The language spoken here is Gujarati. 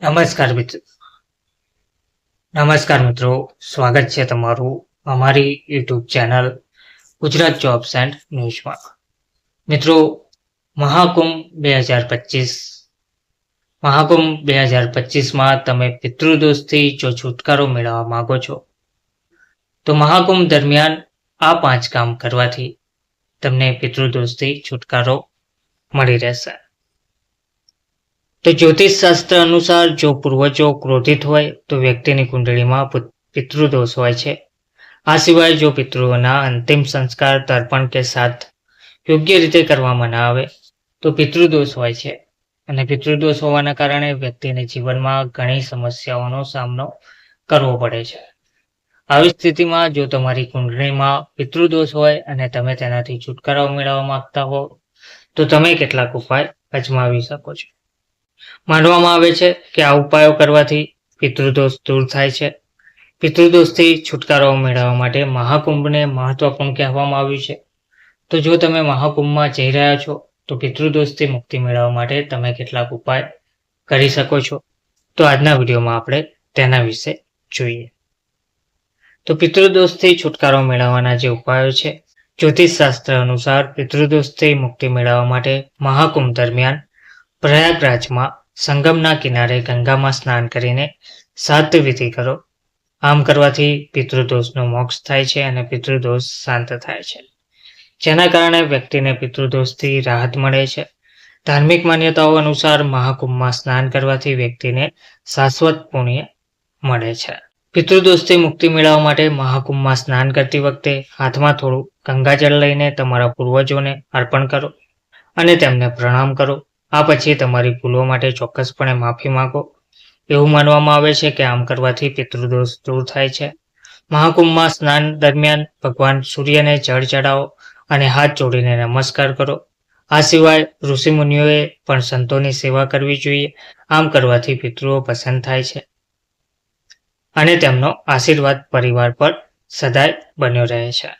નમસ્કાર મિત્રો. નમસ્કાર મિત્રો. સ્વાગત છે તમારું અમારી YouTube channel Gujarat jobs and ન્યૂઝમાં. મિત્રો, મહાકુંભ બે હજાર પચીસ. મહાકુંભ બે હજાર પચીસમાં તમે પિતૃદોષથી જો છુટકારો મેળવવા માંગો છો, તો મહાકુંભ દરમિયાન આ પાંચ કામ કરવાથી તમને પિતૃદોષથી છુટકારો મળી રહેશે. તો જ્યોતિષ શાસ્ત્ર અનુસાર જો પૂર્વજો ક્રોધિત હોય, તો વ્યક્તિની કુંડળીમાં પિતૃદોષ હોય છે. આ સિવાય જો પિતૃઓના અંતિમ સંસ્કાર તર્પણ કે સાથ યોગ્ય રીતે કરવામાં ના આવે, તો પિતૃદોષ હોય છે. અને પિતૃદોષ હોવાના કારણે વ્યક્તિને જીવનમાં ઘણી સમસ્યાઓનો સામનો કરવો પડે છે. આવી સ્થિતિમાં જો તમારી કુંડળીમાં પિતૃદોષ હોય અને તમે તેનાથી છુટકારો મેળવવા માંગતા હો, તો તમે કેટલાક ઉપાય અજમાવી શકો છો. માનવામાં આવે છે કે આ ઉપાયો કરવાથી પિતૃદોષ દૂર થાય છે. પિતૃદોષથી છુટકારો મેળવવા માટે મહાકુંભને મહત્વપૂર્ણ કહેવામાં આવ્યું છે. તો જો તમે મહાકુંભમાં જઈ રહ્યા છો, તો પિતૃદોષથી મુક્તિ મેળવવા માટે તમે કેટલાક ઉપાય કરી શકો છો. તો આજના વિડીયોમાં આપણે તેના વિશે જોઈએ. તો પિતૃદોષથી છુટકારો મેળવવાના જે ઉપાયો છે જ્યોતિષ શાસ્ત્ર અનુસાર પિતૃદોષથી મુક્તિ મેળવવા માટે મહાકુંભ દરમિયાન પ્રયાગરાજમાં સંગમના કિનારે ગંગામાં સ્નાન કરીને સાત વિધિ કરો. આમ કરવાથી પિતૃદોષનો મોક્ષ થાય છે અને પિતૃદોષ શાંત થાય છે. જેના કારણે વ્યક્તિને પિતૃદોષથી રાહત મળે છે. ધાર્મિક માન્યતાઓ અનુસાર મહાકુંભમાં સ્નાન કરવાથી વ્યક્તિને શાશ્વત પુણ્ય મળે છે. પિતૃદોષથી મુક્તિ મેળવવા માટે મહાકુંભમાં સ્નાન કરતી વખતે હાથમાં થોડું ગંગાજળ લઈને તમારા પૂર્વજોને અર્પણ કરો અને તેમને પ્રણામ કરો. આ પછી તમારી ભૂલો માટે ચોક્કસપણે માફી માંગો. એવું માનવામાં આવે છે કે આમ કરવાથી પિતૃદોષ દૂર થાય છે. મહાકુંભમાં સ્નાન દરમિયાન ભગવાન સૂર્યને જળ ચડાવો અને હાથ જોડીને નમસ્કાર કરો. આ સિવાય ઋષિમુનિઓએ પણ સંતોની સેવા કરવી જોઈએ. આમ કરવાથી પિતૃઓ પસંદ થાય છે. અને તેમનો આશીર્વાદ પરિવાર પર સદાય બન્યો રહે છે.